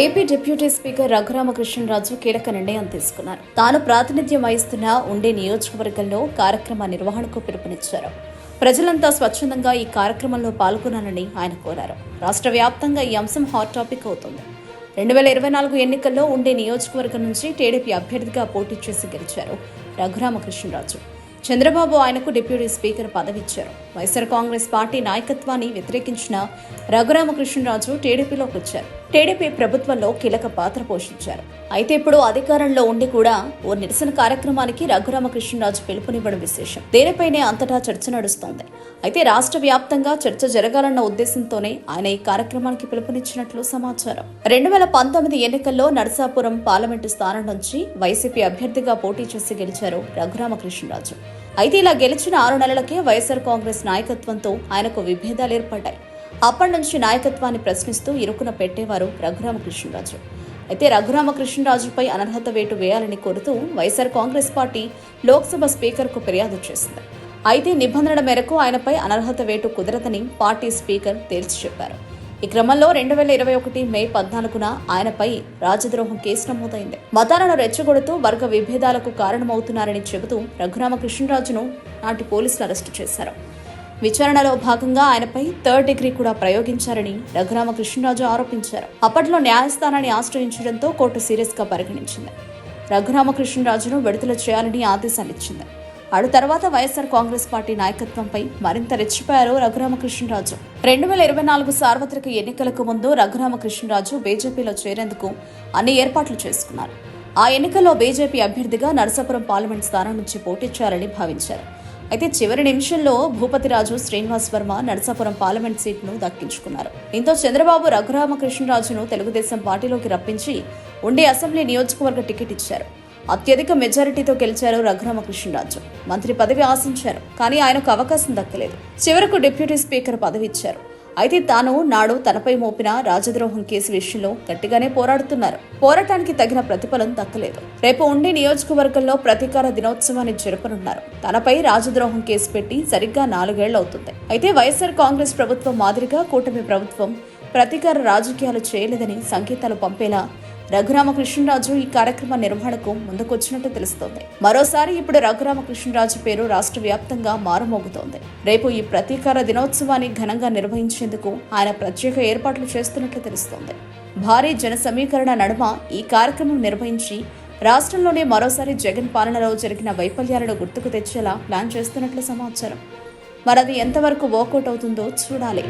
AP deputy speaker Raghuramakrishnaraju కీలక నిర్ణయం తీసుకున్నారు. తాను ప్రాతినిధ్యం వహిస్తున్న ఉండే నియోజకవర్గంలో కార్యక్రమ నిర్వహణకు పిలుపునిచ్చారు. ప్రజలంతా స్వచ్ఛందంగా ఈ కార్యక్రమంలో పాల్గొనాలని ఆయన కోరారు. రాష్ట్ర వ్యాప్తంగా ఈ అంశం హాట్ టాపిక్ అవుతుంది. రెండు వేల ఇరవై నాలుగు ఎన్నికల్లో ఉండే నియోజకవర్గం నుంచి టీడీపీ అభ్యర్థిగా పోటీ చేసి గెలిచారు రఘురామకృష్ణరాజు. చంద్రబాబు ఆయనకు డిప్యూటీ స్పీకర్ పదవిచ్చారు. వైఎస్ఆర్ కాంగ్రెస్ పార్టీ నాయకత్వాన్ని వ్యతిరేకించిన రఘురామకృష్ణరాజు టీడీపీలోకి వచ్చారు. టీడీపీ ప్రభుత్వంలో కీలక పాత్ర పోషించారు. అయితే ఇప్పుడు అధికారంలో ఉండి కూడా ఓ నిరసన కార్యక్రమానికి రఘురామకృష్ణరాజు పిలుపునివ్వడం విశేషం. దీనిపైనే అంతటా చర్చ నడుస్తోంది. అయితే రాష్ట్ర వ్యాప్తంగా చర్చ జరగాలన్న ఉద్దేశంతోనే ఆయన ఈ కార్యక్రమానికి పిలుపునిచ్చినట్లు సమాచారం. రెండు వేల పంతొమ్మిది ఎన్నికల్లో నరసాపురం పార్లమెంటు స్థానం నుంచి వైసీపీ అభ్యర్థిగా పోటీ చేసి గెలిచారు రఘురామకృష్ణరాజు. అయితే ఇలా గెలిచిన ఆరు నెలలకే వైఎస్ఆర్ కాంగ్రెస్ నాయకత్వంతో ఆయనకు విభేదాలు ఏర్పడ్డాయి. అప్పటి నుంచి నాయకత్వాన్ని ప్రశ్నిస్తూ ఇరుకున పెట్టేవారు రఘురామకృష్ణరాజు. అయితే రఘురామకృష్ణరాజుపై అనర్హత వేటు వేయాలని కోరుతూ వైఎస్ఆర్ కాంగ్రెస్ పార్టీ లోక్సభ స్పీకర్కు ఫిర్యాదు చేసింది. అయితే నిబంధనల మేరకు ఆయనపై అనర్హత వేటు కుదరదని పార్టీ స్పీకర్ తేల్చి చెప్పారు. ఈ క్రమంలో రెండు వేల ఇరవై ఒకటి మే పద్నాలుగున ఆయనపై రాజద్రోహం కేసు నమోదైంది. మతాలను రెచ్చగొడుతూ వర్గ విభేదాలకు కారణమవుతున్నారని చెబుతూ రఘురామకృష్ణరాజును నాటి పోలీసులు అరెస్టు చేశారు. విచారణలో భాగంగా ఆయనపై థర్డ్ డిగ్రీ కూడా ప్రయోగించారని రఘురామ కృష్ణరాజు ఆరోపించారు. అప్పట్లో న్యాయస్థానాన్ని ఆశ్రయించడంతో కోర్టు సీరియస్గా పరిగణించింది. రఘురామకృష్ణరాజును విడుదల చేయాలని ఆదేశాలిచ్చింది. అడు తర్వాత వైఎస్ఆర్ కాంగ్రెస్ పార్టీ నాయకత్వంపై మరింత రెచ్చిపోయారు రఘురామకృష్ణరాజు. రెండు వేల ఇరవై నాలుగు సార్వత్రిక ఎన్నికలకు ముందు రఘురామకృష్ణరాజు బీజేపీలో చేరేందుకు అన్ని ఏర్పాట్లు చేసుకున్నారు. ఆ ఎన్నికల్లో బీజేపీ అభ్యర్థిగా నరసాపురం పార్లమెంట్ స్థానం నుంచి పోటీ భావించారు. అయితే చివరి నిమిషంలో భూపతిరాజు శ్రీనివాస్ వర్మ నరసాపురం పార్లమెంట్ సీట్ను దక్కించుకున్నారు. దీంతో చంద్రబాబు రఘురామకృష్ణరాజును తెలుగుదేశం పార్టీలోకి రప్పించి ఉండే అసెంబ్లీ నియోజకవర్గ టికెట్ ఇచ్చారు. అత్యధిక మెజారిటీతో గెలిచారు రఘురామకృష్ణరాజు. మంత్రి పదవి ఆశించారు కానీ ఆయనకు అవకాశం దక్కలేదు. చివరకు డిప్యూటీ స్పీకర్ పదవి ఇచ్చారు. అయితే తాను నాడు తనపై మోపిన రాజద్రోహం కేసు విషయంలో గట్టిగానే పోరాడుతున్నారు. పోరాటానికి తగిన ప్రతిఫలం దక్కలేదు. రేపు ఉండి నియోజకవర్గంలో ప్రతీకార దినోత్సవాన్ని జరపనున్నారు. తనపై రాజద్రోహం కేసు పెట్టి సరిగ్గా నాలుగేళ్ళు అవుతుంది అయితే వైఎస్ఆర్ కాంగ్రెస్ ప్రభుత్వం మాదిరిగా కూటమి ప్రభుత్వం ప్రతీకార రాజకీయాలు చేయలేదని సంకేతాలు పంపేలా రఘురామకృష్ణరాజు ఈ కార్యక్రమ నిర్వహణకు ముందుకొచ్చినట్టు తెలుస్తోంది. మరోసారి ఇప్పుడు రఘురామకృష్ణరాజు పేరు రాష్ట్ర వ్యాప్తంగా మారుమోగుతోంది. రేపు ఈ ప్రతీకార దినోత్సవాన్ని ఘనంగా నిర్వహించేందుకు ఆయన ప్రత్యేక ఏర్పాట్లు చేస్తున్నట్లు తెలుస్తోంది. భారీ జన సమీకరణ నడుమ ఈ కార్యక్రమం నిర్వహించి రాష్ట్రంలోనే మరోసారి జగన్ పాలనలో జరిగిన వైఫల్యాలను గుర్తుకు తెచ్చేలా ప్లాన్ చేస్తున్నట్లు సమాచారం. మరది ఎంతవరకు వర్కౌట్ అవుతుందో చూడాలి.